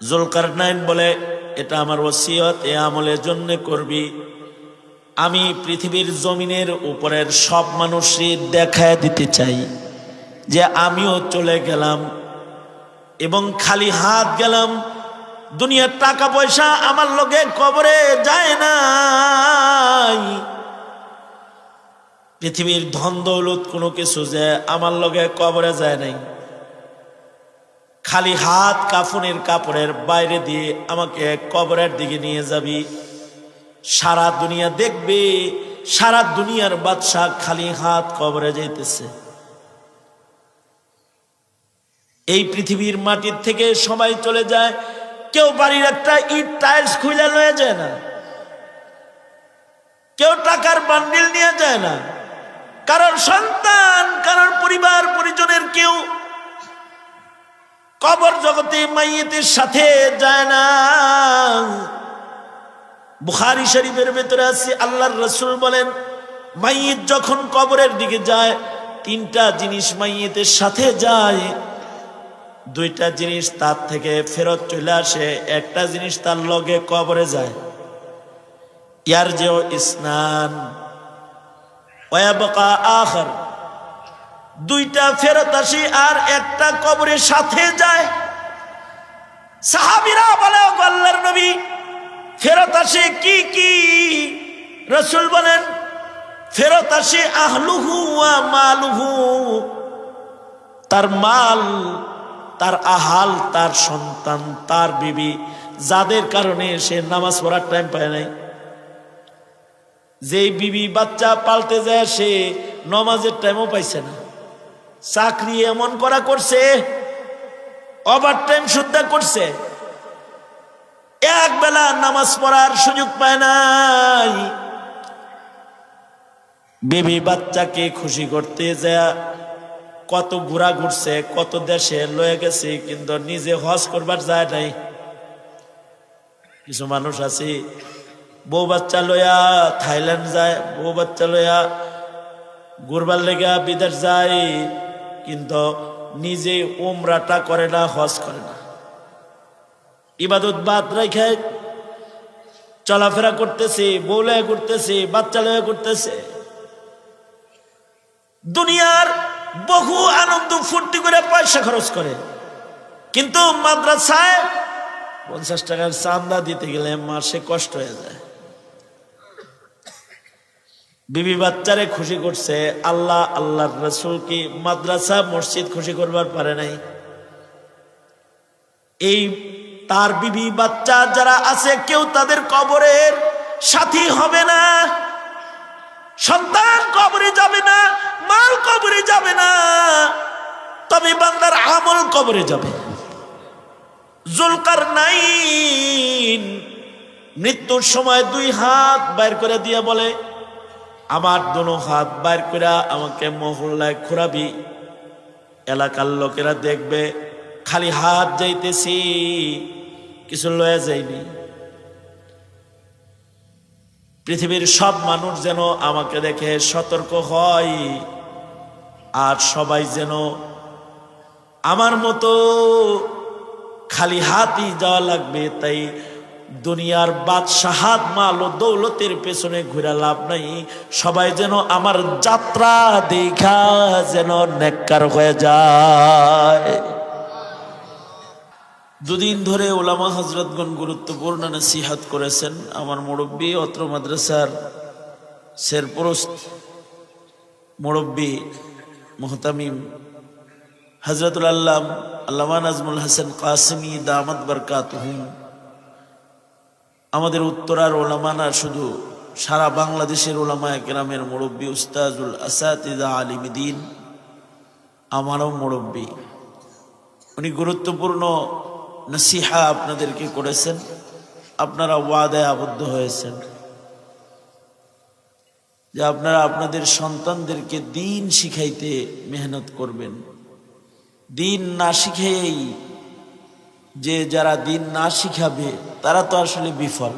Zulkar nine বলে, এটা আমার ওসিয়ত, এ আমলের জন্য করবি। আমি পৃথিবীর জমিনের উপরের সব মানুষই দেখায় দিতে চাই যে আমিও চলে গেলাম এবং খালি হাত গেলাম। দুনিয়ার টাকা পয়সা আমার লোকে কবরে যায় না পৃথিবীর ধন দৌলত কোনো কিছু যে আমার লগে কবরে যায় নাই। খালি হাত কাফনের কাপড়ের বাইরে দিয়ে আমাকে কবরের দিকে নিয়ে যাবি। সারা দুনিয়া দেখবে, সারা দুনিয়ার বাদশাহ খালি হাত কবরে যাইতেছে। এই পৃথিবীর মাটির থেকে সবাই চলে যায়, কেউ বাড়ির একটা ইট টাইলস খুলে লয়ে যায় না। কেউ টাকার বান্ডিল নিয়ে যায় না। কারোর সন্তান, কারোর পরিবার, পরিজনের কেউ কবর জগতে মাইয়েতের সাথে যায় না। বুখারি শরীফের ভেতরে আছে, আল্লাহর রসুল বলেন, মাইয়েত যখন কবরের দিকে যায়, তিনটা জিনিস মাইয়েতের সাথে যায়। দুইটা জিনিস তার থেকে ফেরত চলে আসে, একটা জিনিস তার লগে কবরে যায়। ইয়ার যে স্নান আখর। দুইটা ফেরত আসি আর একটা কবরের সাথে যায়। সাহাবিরা বলে, "ওগো আল্লাহর নবী, ফেরত আসে কি কি? রসুল বলেন, ফেরত আসে আহলুহু মালুহু। তার মাল, তার আহাল, তার সন্তান, তার বিবি, যাদের কারণে সে নামাজ পড়ার টাইম পায় নাই। যেই বিবি বাচ্চা পাল্টে যায়, সে নমাজের টাইমও পাইছে না। চাকরি এমন করা করছে ওভার টাইম শুদ্ধা করছে, এক বেলা নামাজ পড়ার সুযোগ পায় নাই। বেবি বাচ্চাকে খুশি করতে যায়, কত ঘোরা ঘুরছে, কত দেশে লয়ে গেছে, কিন্তু নিজে হজ করবার যায় নাই। কিছু মানুষ আছে, বউ বাচ্চা লইয়া থাইল্যান্ড যায়, বউ বাচ্চা লইয়া ঘুরবার লেগা বিদেশ যায় কিন্তু নিজে উমরাটা করে না, হজ করে না। ইবাদত বাদ রেখে চলাফেরা করতেছে, বউ লয়ে করতেছে বাচ্চা লয়ে করতেছে দুনিয়ার বহু আনন্দ ফুর্তি করে পয়সা খরচ করে। কিন্তু মাদ্রাসায় পঞ্চাশ টাকার চান্দা দিতে গেলে মাসে কষ্ট হয়ে যায়। বিবি বাচ্চারে খুশি করছে, আল্লাহ, আল্লাহর রসুল কি মাদ্রাসা, মসজিদ খুশি করবার পারে নাই? এই তার বিবি বাচ্চা যারা আছে, কেউ তাদের কবরের সাথী হবে না। সন্তান কবরে যাবে না, মাল কবরে যাবে না। তবে বান্দার আমল কবরে যাবে। জুলকার নাইন মৃত্যুর সময় দুই হাত বাইর করে দিয়ে বলে আমার দোনো হাত বাইর করে আমাকে মহল্লায় ঘুরাবি। এলাকার লোকেরা দেখবে, খালি হাত যাইতেছি, কিছু লয়ে যাইনি। পৃথিবীর সব মানুষ যেন আমাকে দেখে সতর্ক হয়, আর সবাই যেন আমার মতো খালি হাতই যাওয়া লাগবে, তাই দুনিয়ার বাদশাহাত মাল ও দৌলতের পেছনে ঘুরে লাভ নাই। সবাই যেন আমার যাত্রা দেখা যেন নেককার হয়ে যায়। দুদিন ধরে ওলামা হজরতগণ গুরুত্বপূর্ণ নসিহাত করেছেন। আমার মুরব্বী, অত্র মাদ্রাসার শেরপুরস্ত মুরব্বী মোহতামিম হজরতুল আল্লাম, আল্লামা নাজমুল হাসান কাসমি, দামাত বরকাত আমাদের উত্তরার ওলামানা শুধু সারা বাংলাদেশের ওলামা একরামের মুরব্বী উস্তাজুল আসাতিদা আলিমদিন আমারও মুরব্বী। উনি গুরুত্বপূর্ণ নসিহা আপনাদেরকে করেছেন। আপনারা ওয়াদায় আবদ্ধ হয়েছেন। যে আপনারা আপনাদের সন্তানদেরকে দিন শিখাইতে মেহনত করবেন। দিন না শিখেই যে যারা দিন না শিখাবে, তারা তো আসলে বিফল।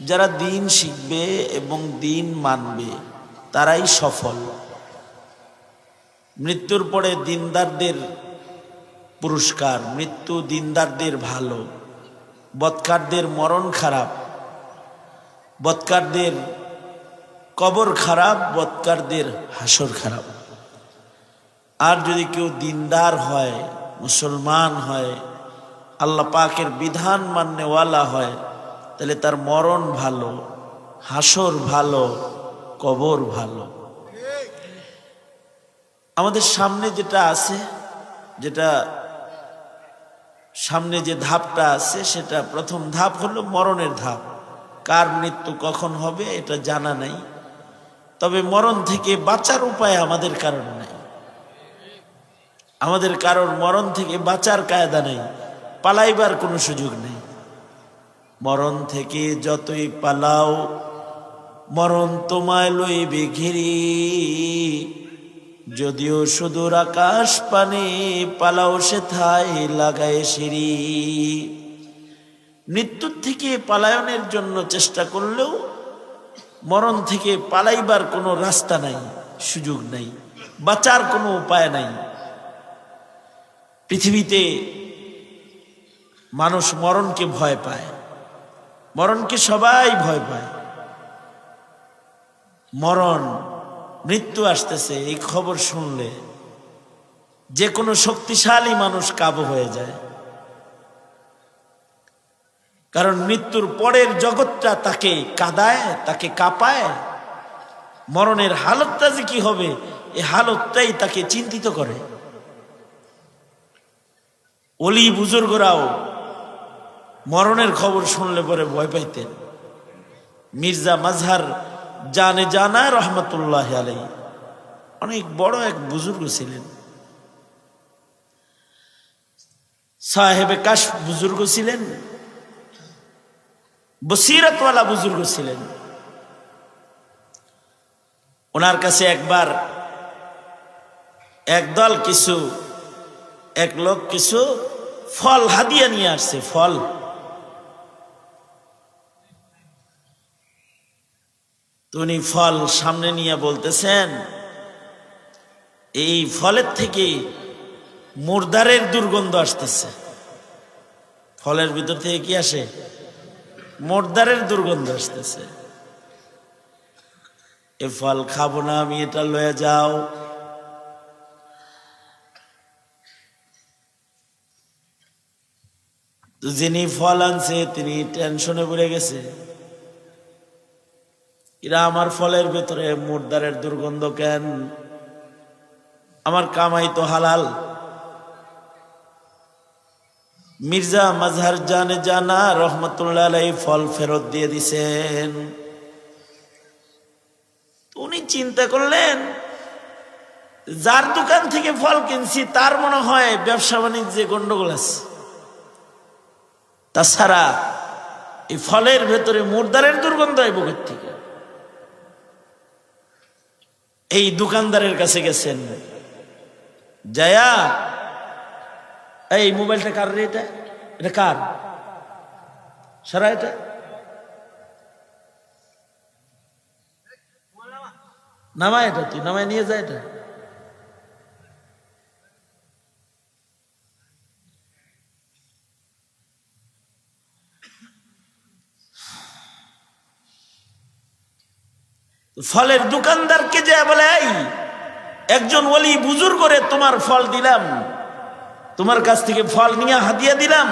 যারা দিন শিখবে এবং দিন মানবে, তারাই সফল। মৃত্যুর পরে দিনদারদের পুরস্কার, মৃত্যু দিনদারদের ভালো। বৎকারদের মরণ খারাপ। বৎকারদের কবর খারাপ, বৎকারদের হাসর খারাপ। আর যদি কেউ দিনদার হয়, মুসলমান হয় আল্লাহ পাকের বিধান মান্যওয়ালা হয়, তাহলে তার মরণ ভালো, হাসর ভালো, কবর ভালো। আমাদের সামনে যেটা আছে, যেটা সামনে যে ধাপটা আছে, সেটা প্রথম ধাপ হলো মরণের ধাপ। কার মৃত্যু কখন হবে, এটা জানা নাই। তবে মরণ থেকে বাঁচার উপায় আমাদের কারণ নাই। আমাদের কারোর মরণ থেকে বাঁচার কায়দা নেই। পালাইবার কোনো সুযোগ নেই। মরণ থেকে যতই পালাও, মরণ তোমায় লইবে ঘিরি। যদিও সুদূর আকাশ পানে পালাও সে থাই লাগায় সিঁড়ি। মৃত্যুর থেকে পালায়নের জন্য চেষ্টা করলেও, মরণ থেকে পালাইবার কোনো রাস্তা নাই, সুযোগ নাই, বাঁচার কোনো উপায় নাই। পৃথিবীতে মানুষ মরণকে ভয় পায়। মরণকে সবাই ভয় পায়। মরণ, মৃত্যু আসতেছে, এই খবর শুনলে যে কোনো শক্তিশালী মানুষ কাবু হয়ে যায়। কারণ মৃত্যুর পরের জগৎটা তাকে কাদায়, তাকে কাঁপায়। মরণের হালতটা যে কি হবে এই হালতটাই তাকে চিন্তিত করে। অলি বুজুর্গরাও মরণের খবর শুনলে পরে ভয় পাইতেন। মির্জা মাজহার জানে জানা রহমতুল্লাহ আলাই অনেক বড় এক বুজুর্গ ছিলেন। সাহেবে কাশ বুজুর্গ ছিলেন। বসিরতওয়ালা বুজুর্গ ছিলেন। ওনার কাছে একবার একদল কিছু, এক লোক কিছু ফল হাদিয়া নিয়ে আসছে, ফল। তো উনি ফল সামনে নিয়ে বলতেছেন, এই ফলের থেকে মুর্দারের দুর্গন্ধ আসতেছে। ফলের ভিতর থেকে কি আসে? মোর্দারের দুর্গন্ধ আসতেছে। এ ফল খাব না, আমি এটা লয়ে যাও। যিনি ফল আনছে তিনি টেনশনে পড়ে গেছে। এরা আমার ফলের ভেতরে মুর্দারের দুর্গন্ধ কেন? আমার কামাই তো হালাল। মির্জা মাজহার জানে জানা রহমতুল্লাহ আলাই ফল ফেরত দিয়ে দিছেন। উনি চিন্তা করলেন, যার দোকান থেকে ফল কিনছি, তার মনে হয় ব্যবসা বাণিজ্যে গন্ডগোল আছে। তাছাড়া এই ফলের ভেতরে মুরদারের দুর্গন্ধ বুকের থেকে এই দোকানদারের কাছে গেছেন। জয়া, এই মোবাইলটা কার রে এটা? এটা কার? সারা এটা? নামায় এটা তুই, নামায় নিয়ে যা এটা। ফলের দোকানদারকে যে বলে একজন ওলি বুজুর করে তোমার ফল দিলাম। তোমার কাছ থেকে ফল নিয়ে হাতিয়া দিলাম।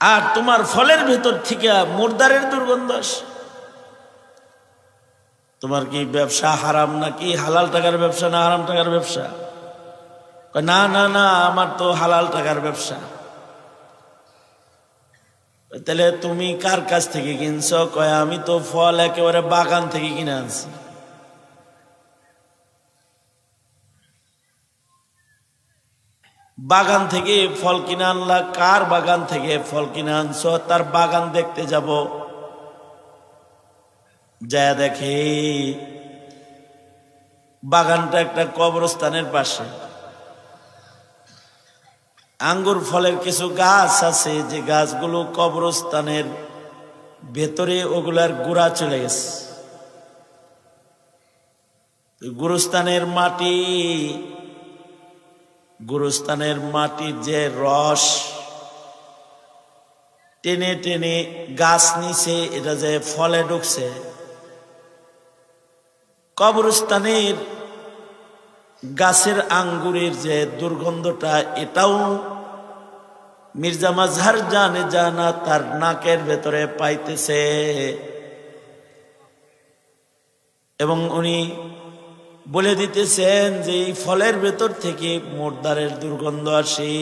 আর তোমার ফলের ভেতর থেকে মোরদারের দুর্গন্ধ তোমার কি ব্যবসা হারাম নাকি? হালাল টাকার ব্যবসা না হারাম টাকার ব্যবসা? না না না, আমার তো হালাল টাকার ব্যবসা। তাহলে তুমি কার কাছ থেকে কিনছো? কয়, আমি তো ফল একেবারে বাগান থেকে কিনে আনছি। বাগান থেকে ফল কিনে আনলা, কার বাগান থেকে ফল কিনে আনছো? তার বাগান দেখতে যাব। যা দেখে, বাগানটা একটা কবরস্থানের পাশে। আঙ্গুর ফলের কিছু গাছ আছে, যে গাছগুলো কবরস্থানের ভেতরে ওগুলার গোড়া চলে গেছে। গুরুস্থানের মাটি, গুরুস্থানের মাটির যে রস, টেনে টেনে গাছ নিচে, এটা যে ফলে ঢুকছে। কবরস্থানের গাছের আঙ্গুরের যে দুর্গন্ধটা, এটাও মির্জা মাঝহার জানে জানা তার নাকের ভেতরে পাইতেছে। এবং উনি বলে দিতেছেন যে, এই ফলের ভেতর থেকে মোরদারের দুর্গন্ধ আসে।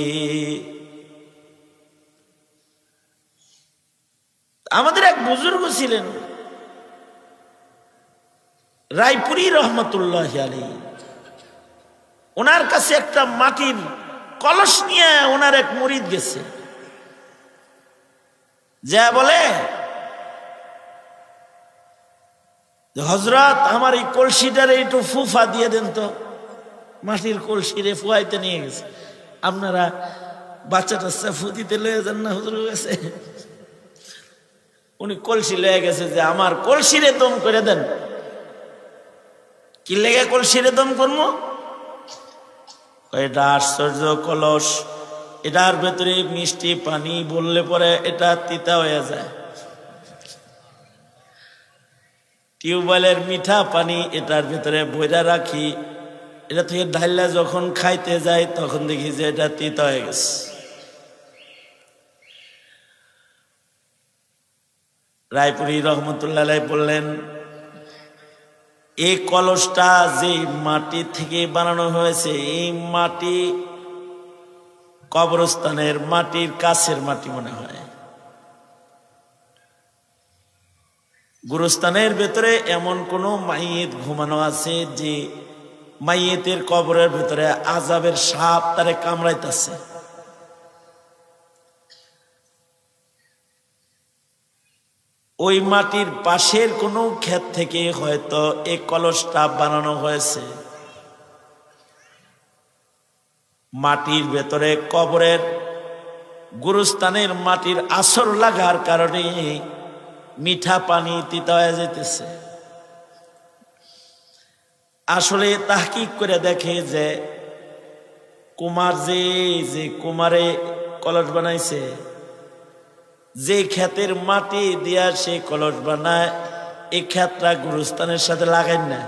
আমাদের এক বুজুর্গ ছিলেন, রায়পুরি রহমতুল্লাহ আলী ওনার কাছে একটা মাটির কলস নিয়ে ওনার এক মরিদ গেছে। যা বলে হজরত আমার এই কলসিটারে একটু ফুফা দিয়ে দেন তো। মাটির কলসি রে ফুয়াইতে নিয়ে গেছে। আপনারা বাচ্চা টাচ্চা ফু দিতে লয়ে যান না হুজুর গেছে উনি কলসি লয়ে গেছে যে, আমার কলসিরে দম করে দেন। কি লেগে কলসিরে দম করব এটা আশ্চর্য কলস। এটার ভেতরে মিষ্টি পানি বললে পরে এটা তিতা হয়ে যায়। টিউবওয়েলের মিঠা পানি এটার ভেতরে বইরা রাখি। এটা থেকে ঢাইলা যখন খাইতে যাই তখন দেখি যে এটা তিতা হয়ে গেছে। রায়পুরি রহমতুল্লাহ বললেন এই কলসটা যে মাটি থেকে বানানো হয়েছে, এই মাটি কবরস্থানের মাটির কাছের মাটি মনে হয়। গুরুস্থানের ভেতরে এমন কোন মাইয়েত ঘুমানো আছে যে মাইয়েতের কবরের ভেতরে আজাবের সাপ তারে কামড়াইতেছে? ওই মাটির পাশের কোনো ক্ষেত থেকে হয়তো এই কলসটা বানানো হয়েছে। মাটির ভেতরে কবরের গুরুস্থানের মাটির আসর লাগার কারণে মিঠা পানি তিতা যেতেছে। আসলে তাহকিক করে দেখে যে কুমার যে যে কুমারে কলস বানাইছে যে ক্ষেতের মাটি দিয়া সে কলস বানায় এই ক্ষেতটা গুরুস্থানের সাথে লাগাই না।